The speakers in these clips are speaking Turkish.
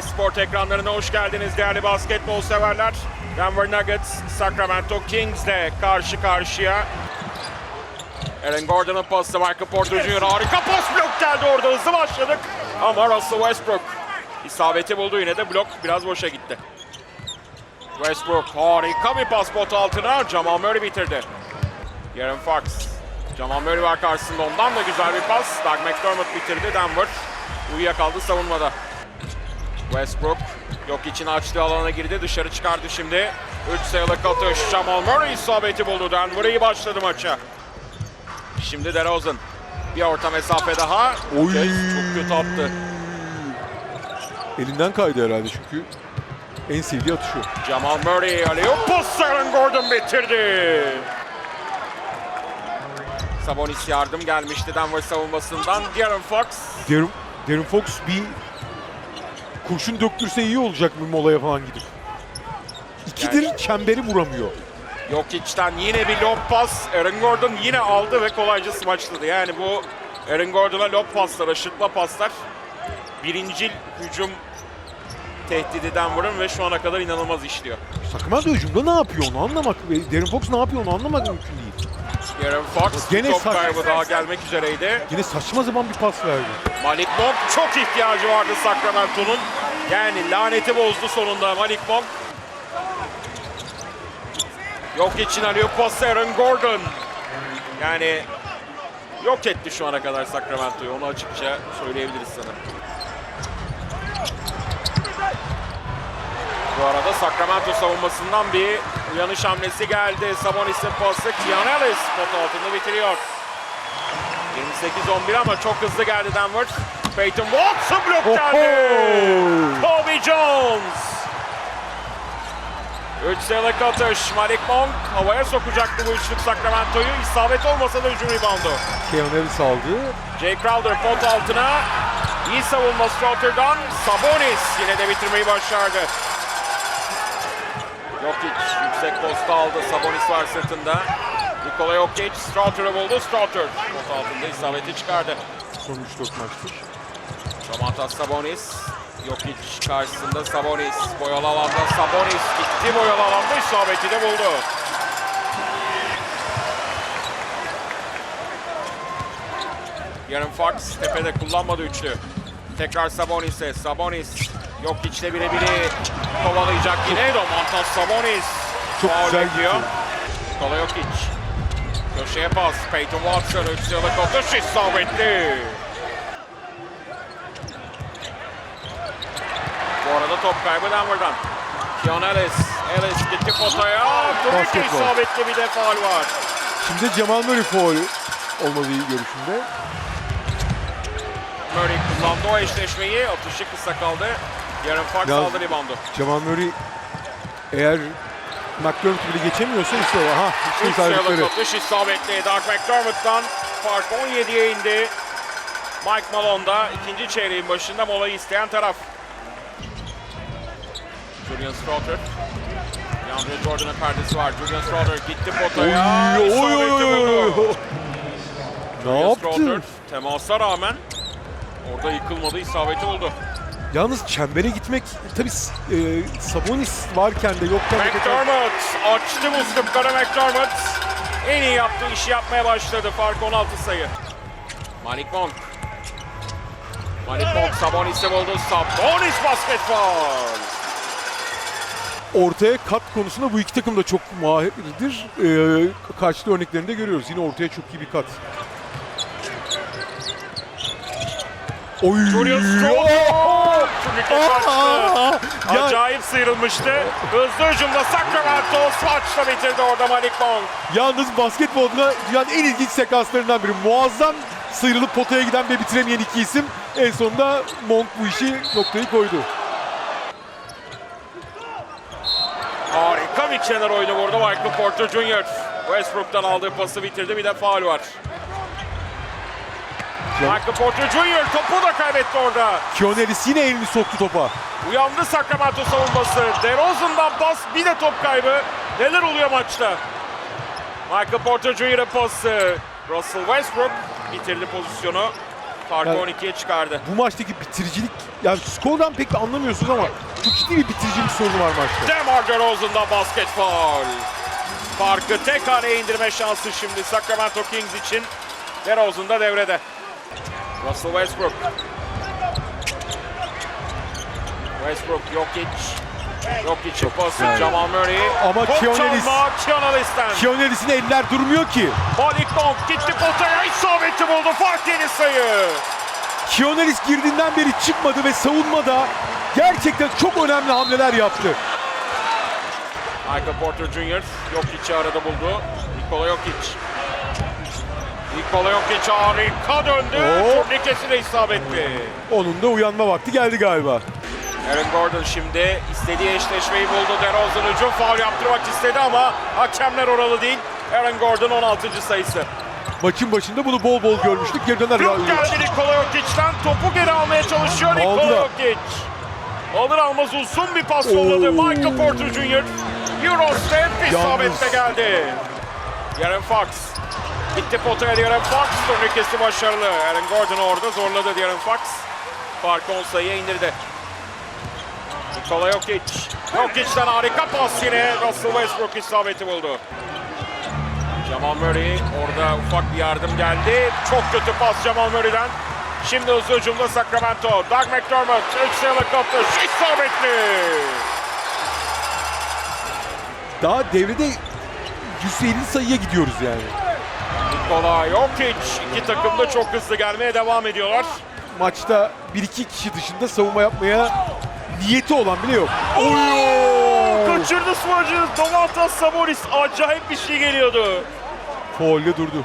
Esport ekranlarına hoş geldiniz değerli basketbol severler. Denver Nuggets, Sacramento Kings'le karşı karşıya. Aaron Gordon'ın pası, Michael Porter Jr. harika pas blok geldi orada hızlı başladık. Ama Russell Westbrook isabeti buldu yine de blok biraz boşa gitti. Westbrook harika bir pas pot altına Jamal Murray bitirdi. Aaron Fox. Jamal Murray var karşısında ondan da güzel bir pas. Doug McDermott bitirdi Denver. Uyuyakaldı savunmada. Westbrook yok için açtığı alana girdi. Dışarı çıkardı şimdi. 3 sayılık atış. Jamal Murray isabeti buldu. Denver iyi başladı maça. Şimdi DeRozan. Bir orta mesafe daha. Oy. Cez çok kötü attı. Elinden kaydı herhalde çünkü en sevdiği atışı. Jamal Murray alıyor. Pas Aaron Gordon bitirdi. Sabonis yardım gelmişti Denver savunmasından. De'Aaron Fox Darren, Darren Fox bir kurşun döktürse iyi olacak bir molaya falan gidip. İkidir çemberi vuramıyor. Jokic'ten yine bir lob pas. Aaron Gordon yine aldı ve kolayca smaçladı. Yani bu Aaron Gordon'a lob paslar, aşırtma paslar. Birincil hücum tehdidi Denver'ın ve şu ana kadar inanılmaz işliyor. Sacramento hücumda ne yapıyor onu anlamak Darren Fox ne yapıyor onu anlamak mümkün değil. Aaron Fox Gene top saç- kaybı daha gelmek üzereydi. Yine saçma zaman bir pas verdi. Malik Monk çok ihtiyacı vardı Sacramento'nun. Yani laneti bozdu sonunda Malik Monk. Yok için alıyor pası Aaron Gordon. Yani yok etti şu ana kadar Sacramento'yu. Onu açıkça söyleyebiliriz sana. Bu arada Sacramento savunmasından bir uyanış hamlesi geldi. Sabonis'in pası Keon Ellis pot altında bitiriyor. 28-11 ama çok hızlı geldi Denver. Peyton Watson blok geldi. Kobe Jones. 3 sayılık atış. Malik Monk havaya sokacaktı bu üçlük Sacramento'yu. İsabet olmasa da hücum reboundu. Keon Ellis aldı. Jay Crowder pot altına. İyi savunma Strotter'dan. Sabonis yine de bitirmeyi başardı. Jokic yüksek posta aldı. Sabonis var sırtında. Nikola Jokic Strotter'ı buldu. Strotter pot altında isabeti çıkardı. Son 3-4 maçtır. Domantas Sabonis. Jokic karşısında Sabonis. Boyalı alanda Sabonis gitti boyalı alanda isabeti de buldu. Yarın Fox tepede kullanmadı üçlü. Tekrar Sabonis'e. Sabonis Jokic'le birebiri kovalayacak yine. Domantas Sabonis. Çok Faul güzel bekliyor. gitti. Nikola Jokic. Köşeye pas. Peyton Watson. Üç sayılık atış isabetli. Bu arada top kaybı Denver'dan. Keon Ellis. Ellis gitti potaya. Basketbol. isabetli bir de faul var. Şimdi Cemal Murray faulü olmadığı görüşünde. Murray kullandı o eşleşmeyi. Atışı kısa kaldı. Yarın Fox Yalnız- aldı reboundu. Cemal Murray eğer McDermott bile geçemiyorsa işte o. Aha işte 3 sayılık atış isabetli. Doug McDermott'tan fark 17'ye indi. Mike Malone da ikinci çeyreğin başında molayı isteyen taraf. Julian Strother. DeAndre Jordan'ın perdesi var. Julian Strother gitti Oy potaya. oy oy oy oy. buldu. Ne yaptı? temasa rağmen orada yıkılmadı, isabeti oldu. Yalnız çembere gitmek tabii e, Sabonis varken de yokken de McDermott açtı muslukları McDermott. En iyi yaptığı işi yapmaya başladı. Fark 16 sayı. Malik Monk. Malik Monk Sabonis'i buldu. Sabonis basketbol. ortaya kat konusunda bu iki takım da çok mahirdir. E, karşılığı örneklerini de görüyoruz. Yine ortaya çok iyi bir kat. Oy! Aa! Ya, Acayip sıyrılmıştı. Hızlı hücumda Sacramento Smaç'la bitirdi orada Malik Monk. yalnız basketbolda dünyanın en ilginç sekanslarından biri. Muazzam sıyrılıp potaya giden ve bitiremeyen iki isim. En sonunda Monk bu işi noktayı koydu. Harika bir kenar oyunu burada Michael Porter Jr. Westbrook'tan aldığı pası bitirdi. Bir de faul var. Michael Porter Jr. topu da kaybetti orada. Keon Ellis yine elini soktu topa. Uyandı Sacramento savunması. DeRozan'dan pas bir de top kaybı. Neler oluyor maçta? Michael Porter Jr.'ın pası. Russell Westbrook bitirdi pozisyonu. Farkı Yani- 12'ye çıkardı. Bu maçtaki bitiricilik, yani skordan pek de anlamıyorsunuz ama çok ciddi bir bitiricilik sorunu var maçta. DeMar DeRozan'da basket foul. Farkı tek haneye indirme şansı şimdi Sacramento Kings için. DeRozan da devrede. Russell Westbrook. Westbrook, Jokic. Jokic'in pası, Jamal Murray. Ama çalma, Keonelis'ten. Kionelis'in eller durmuyor ki. Malik Monk gitti potaya, isabeti buldu. Fark yeni sayı. Kionelis girdiğinden beri çıkmadı ve savunmada gerçekten çok önemli hamleler yaptı. Michael Porter Jr. Jokic'i arada buldu. Nikola Jokic. Nikola Jokic harika döndü. Oo. Turnikesi de isabetli. Onun da uyanma vakti geldi galiba. Aaron Gordon şimdi istediği eşleşmeyi buldu. DeRozan hücum faul yaptırmak istedi ama hakemler oralı değil. Aaron Gordon 16. sayısı. Maçın başında bunu bol bol görmüştük. Geri döner ya. Blok geldi Nikola Jokic'ten. Topu geri almaya çalışıyor Nikola. Jokic. Alır almaz uzun bir pas yolladı. Michael Porter Jr. Eurostep isabetle geldi. Darren Fox. Gitti potaya Darren Fox. Turnikesi başarılı. Aaron Gordon'u orada zorladı Darren Fox. Farkı 10 sayıya indirdi. Nikola Jokic. Jokic'ten harika pas yine. Russell Westbrook isabeti buldu. Jamal Murray orada ufak bir yardım geldi. Çok kötü pas Jamal Murray'den. Şimdi hızlı hücumda Sacramento. Doug McDermott. 3 sayılık atış. isabetli. Daha devrede 150 sayıya gidiyoruz yani. Nikola Jokic. İki takım da çok hızlı gelmeye devam ediyorlar. Maçta 1-2 kişi dışında savunma yapmaya niyeti olan bile yok. Kaçırdı smacı. Domantas Sabonis. Acayip bir şey geliyordu. Faulle durdu.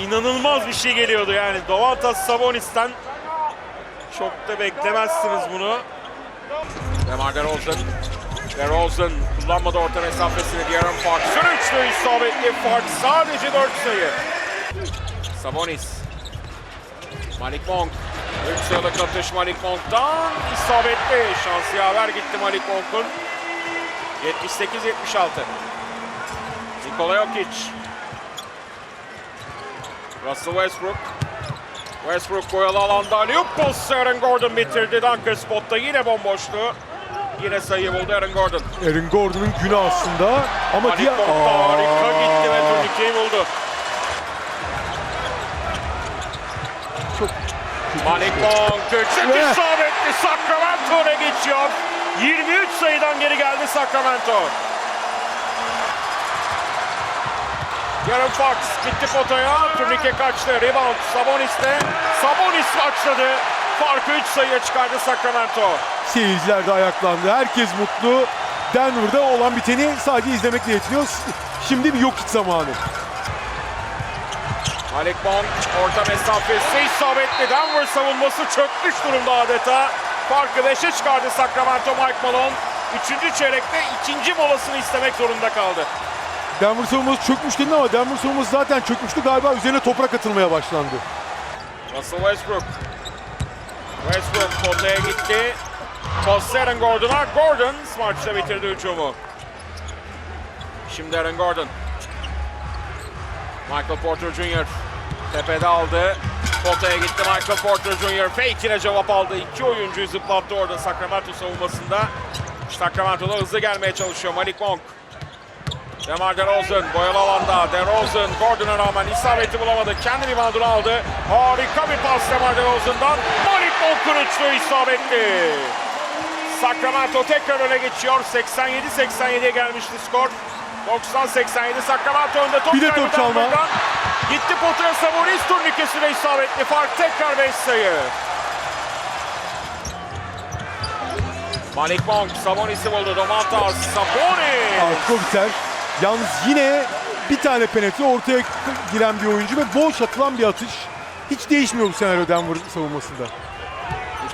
İnanılmaz bir şey geliyordu yani. Domantas Sabonis'ten çok da beklemezsiniz bunu. Demar DeRozan. DeRozan kullanmadı orta mesafesini. De'Aaron Fox'un üçlü isabetli fark sadece 4 sayı. Sabonis. Malik Monk. 3 sayılık atış Malik Monk'tan isabetli. Şansı yaver gitti Malik Monk'un. 78-76. Nikola Jokic. Russell Westbrook. Westbrook boyalı alanda Luke Aaron Gordon bitirdi. Dunker spotta yine bomboştu. Yine sayı buldu Aaron Gordon. Aaron Gordon'un günü aslında ama Malik diğer... Da harika Aa, gitti ve turnikeyi buldu. Çok Malik Monk üçüncü Ve- isabetli Sacramento öne geçiyor. 23 sayıdan geri geldi Sacramento. Yarın Fox gitti potaya. Turnike kaçtı. Rebound Sabonis'te. Sabonis başladı. Farkı 3 sayıya çıkardı Sacramento. Seyirciler de ayaklandı. Herkes mutlu. Denver'da olan biteni sadece izlemekle yetiniyor. Şimdi bir yok iç zamanı. Malik Monk orta mesafesi isabetli. Denver savunması çökmüş durumda adeta. Farkı 5'e çıkardı Sacramento Mike Malone. Üçüncü çeyrekte ikinci molasını istemek zorunda kaldı. Denver savunması çökmüş dedin ama Denver savunması zaten çökmüştü. Galiba üzerine toprak atılmaya başlandı. Russell Westbrook. Westbrook potaya gitti. Pas Aaron Gordon'a. Gordon Smart'la bitirdi hücumu. Şimdi Aaron Gordon. Michael Porter Jr. Tepede aldı. Potaya gitti Michael Porter Jr. Fake ile cevap aldı. İki oyuncuyu zıplattı orada Sacramento savunmasında. Sacramento'da hızlı gelmeye çalışıyor Malik Monk. Demar DeRozan boyalı alanda. DeRozan Gordon'a rağmen isabeti bulamadı. Kendi reboundunu aldı. Harika bir pas Demar DeRozan'dan. Malik Monk'un üçlü isabetli. Sacramento tekrar öne geçiyor. 87-87'ye gelmişti skor. 90-87 Sacramento önde top Bir de top çalma. Denver'dan. Gitti potaya Sabonis turnikesi de isabetli. Fark tekrar 5 sayı. Malik Monk Sabonis'i buldu. Domantas Sabonis. Arko biter. Yalnız yine bir tane penetre ortaya giren bir oyuncu ve boş atılan bir atış. Hiç değişmiyor bu senaryo Denver savunmasında.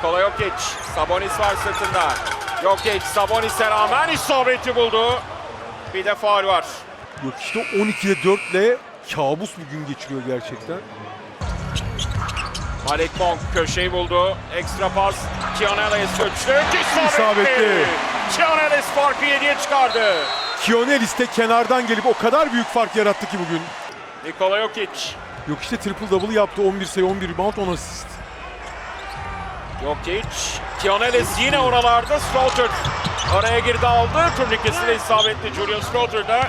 Nikola Jokic, Sabonis var sırtında. Jokic, Sabonis'e rağmen isabeti buldu. Bir de faul var. Yok işte 12'de 4 ile kabus bir gün geçiriyor gerçekten. Malik Monk köşeyi buldu. Ekstra pas. Kianelis üçlük isabetli. Kianelis farkı 7'ye çıkardı. Kionelis de kenardan gelip o kadar büyük fark yarattı ki bugün. Nikola Jokic. Yok işte triple double yaptı. 11 sayı, 11 rebound, 10 asist. Jokic. Kiyonelis yine oralarda. Slaughter araya girdi aldı. Turnikesi de isabetli. Julian Slaughter da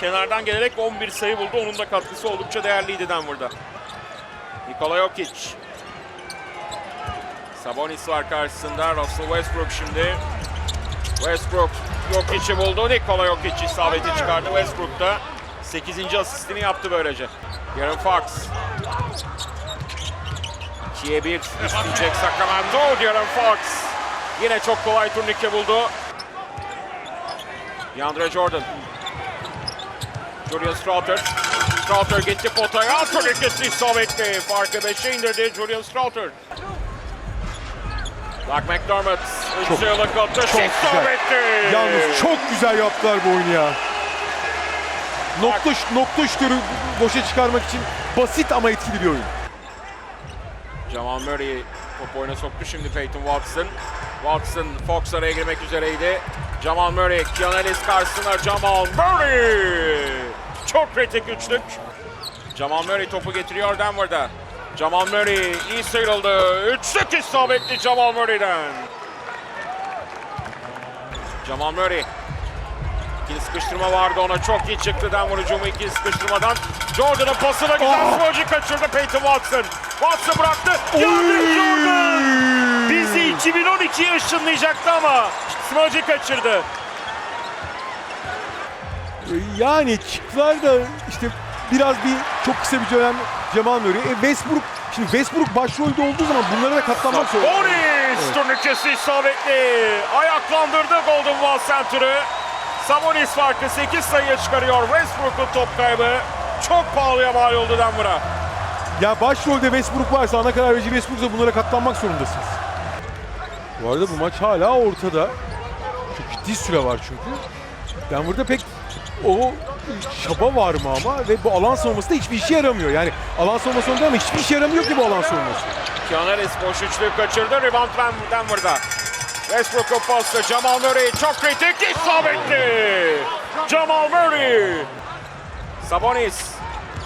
kenardan gelerek 11 sayı buldu. Onun da katkısı oldukça değerliydi Denver'da. Nikola Jokic. Sabonis var karşısında. Russell Westbrook şimdi. Westbrook Jokic'i buldu. Nikola Jokic isabeti çıkardı. Westbrook da 8. asistini yaptı böylece. Aaron Fox. 2'ye 1 isteyecek Sacramento. De'Aaron Fox yine çok kolay turnike buldu. DeAndre Jordan. Julian Stroughter. Stroughter gitti potaya. Turnikesi isabetli. Farkı 5'e indirdi Julian Stroughter. Doug McDermott. Çok- 3 yıllık güzel. isabetli. Yalnız çok güzel yaptılar bu oyunu ya. Nokta şutörü boşa çıkarmak için basit ama etkili bir oyun. Jamal Murray top oyuna soktu şimdi Peyton Watson. Watson Fox araya girmek üzereydi. Jamal Murray, Kianalis karşısında Jamal Murray. Çok kritik üçlük. Jamal Murray topu getiriyor Denver'da. Jamal Murray iyi sıyrıldı. Üçlük isabetli Jamal Murray'den. Jamal Murray. İkili sıkıştırma vardı ona çok iyi çıktı Denver hücumu ikili sıkıştırmadan. Jordan'ın pasına güzel Oh! Smurge'i kaçırdı Peyton Watson. Watson bıraktı. DeAndre Jordan bizi 2012'ye ışınlayacaktı ama Smurge'i kaçırdı. Yani çıktılar da işte biraz bir çok kısa bir dönem Cemal Murray. E Westbrook, şimdi Westbrook başrolde olduğu zaman bunlara da katlanmak zorunda. Sabonis turnikesi isabetli. Ayaklandırdı Golden Wall Center'ı. Sabonis farkı 8 sayıya çıkarıyor. Westbrook'un top kaybı. Çok pahalıya mal oldu Denver'a. Ya başrolde Westbrook varsa ana karar verici Westbrook'sa bunlara katlanmak zorundasınız. Bu arada bu maç hala ortada. Çok ciddi süre var çünkü. Denver'da pek o çaba var mı ama ve bu alan savunması da hiçbir işe yaramıyor. Yani alan savunması önde ama hiçbir işe yaramıyor ki bu alan savunması. Kianalis boş üçlüğü kaçırdı. Rebound Den- Denver'da. Westbrook'un pası. Jamal Murray çok kritik isabetli. Jamal Murray. Sabonis.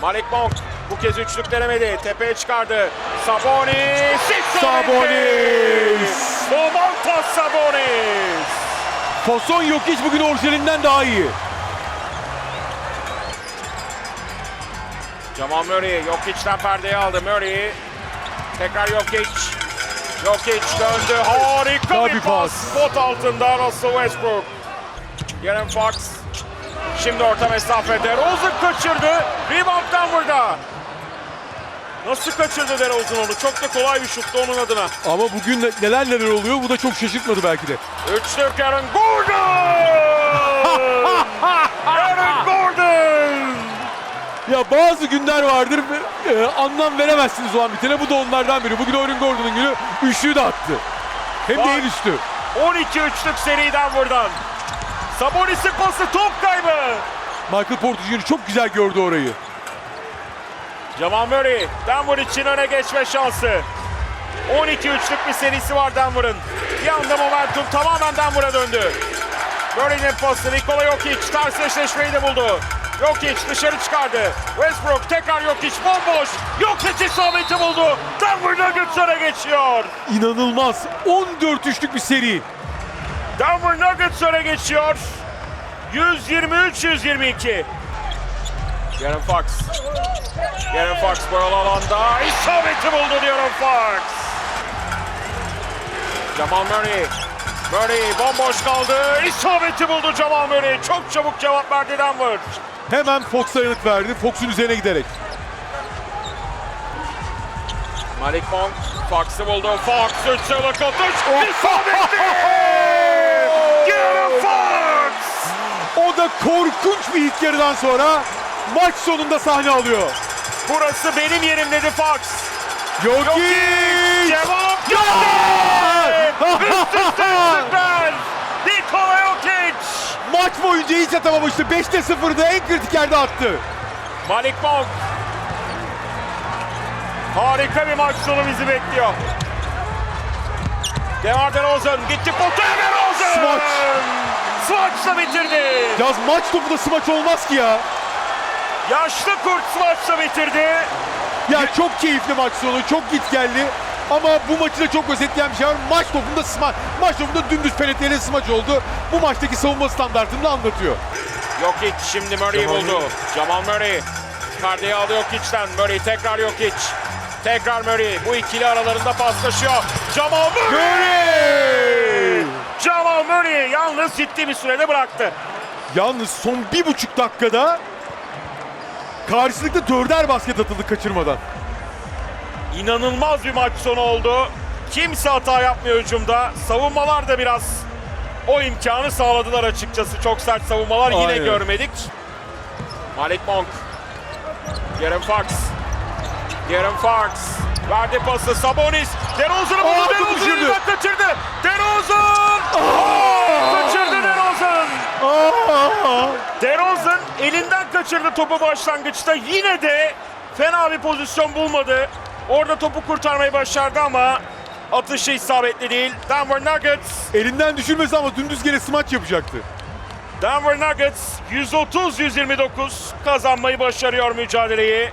Malik Monk bu kez üçlük denemedi. Tepeye çıkardı. Sabonis. Sabonis. Domantas Sabonis. Fason yok hiç bugün orijinalinden daha iyi. Jamal Murray Jokic'ten perdeyi aldı. Murray tekrar Jokic. Jokic döndü. Harika bir pas. pas. Pot altında Russell Westbrook. Garen Fox. Şimdi orta mesafede. Rosen kaçırdı. Rebound Denver'da. Nasıl kaçırdı DeRozan onu? Çok da kolay bir şuttu onun adına. Ama bugün ne- neler neler oluyor bu da çok şaşırtmadı belki de. Üçlük Aaron Gordon! Aaron Gordon! Ya bazı günler vardır e, anlam veremezsiniz o an bitene. Bu da onlardan biri. Bugün Aaron Gordon'un günü üçlüğü de attı. Hem de Bak. el üstü. 12 üçlük seriden buradan. Sabonis'in pası top kaybı. Michael Porter Jr. çok güzel gördü orayı. Jamal Murray, Denver için öne geçme şansı. 12 üçlük bir serisi var Denver'ın. Bir anda momentum tamamen Denver'a döndü. Murray'nin pası Nikola Jokic ters eşleşmeyi de buldu. Jokic dışarı çıkardı. Westbrook tekrar Jokic bomboş. Jokic isabeti buldu. Denver Nuggets öne geçiyor. İnanılmaz. 14 üçlük bir seri. Denver Nuggets öne geçiyor. 123-122. Garen Fox. Garen Fox boyalı alanda isabeti buldu Garen Fox. Jamal Murray. Murray bomboş kaldı. İsabeti buldu Jamal Murray. Çok çabuk cevap verdi Denver. Hemen Fox'a yanıt verdi. Fox'un üzerine giderek. Malik Monk Fox'ı buldu. Fox üç sayılık atış. İsabetli. Garen Fox. O da korkunç bir ilk yarıdan sonra maç sonunda sahne alıyor. Burası benim yerim dedi Fox. Jokic! Cevap geldi. Üst üste üçlükler. Nikola Jokic. Maç boyunca hiç atamamıştı. 5'te 0'da en kritik yerde attı. Malik Monk. Harika bir maç sonu bizi bekliyor. Demar DeRozan gitti potaya DeRozan. Smaç. Smaçla bitirdi. Yaz maç topu da smaç olmaz ki ya. Yaşlı kurt smaçla bitirdi. Ya çok keyifli maç sonu, çok git geldi. Ama bu maçı da çok özetleyen bir şey var. Maç topunda smaç, maç topunda dümdüz penetreli smaç oldu. Bu maçtaki savunma standartını da anlatıyor. Jokic şimdi Murray'i Jamal buldu. Jamal Murray. Kardeyi aldı Jokic'ten. Murray tekrar Jokic. Tekrar Murray. Bu ikili aralarında paslaşıyor. Jamal Murray! Murray! Jamal Murray yalnız ciddi bir sürede bıraktı. Yalnız son bir buçuk dakikada karşılıklı dörder basket atıldı kaçırmadan. İnanılmaz bir maç sonu oldu. Kimse hata yapmıyor hücumda. Savunmalar da biraz o imkanı sağladılar açıkçası. Çok sert savunmalar yine Aynen. görmedik. Malik Monk. Garen Fox. Garen Fox. Verdi pası Sabonis. DeRozan'ı buldu. DeRozan'ı kaçırdı. DeRozan! Kaçırdı DeRozan. DeRozan elinden kaçırdı topu başlangıçta. Yine de fena bir pozisyon bulmadı. Orada topu kurtarmayı başardı ama atışı isabetli değil. Denver Nuggets, Elinden düşürmesi ama dümdüz gene smaç yapacaktı. Denver Nuggets 130-129 kazanmayı başarıyor mücadeleyi.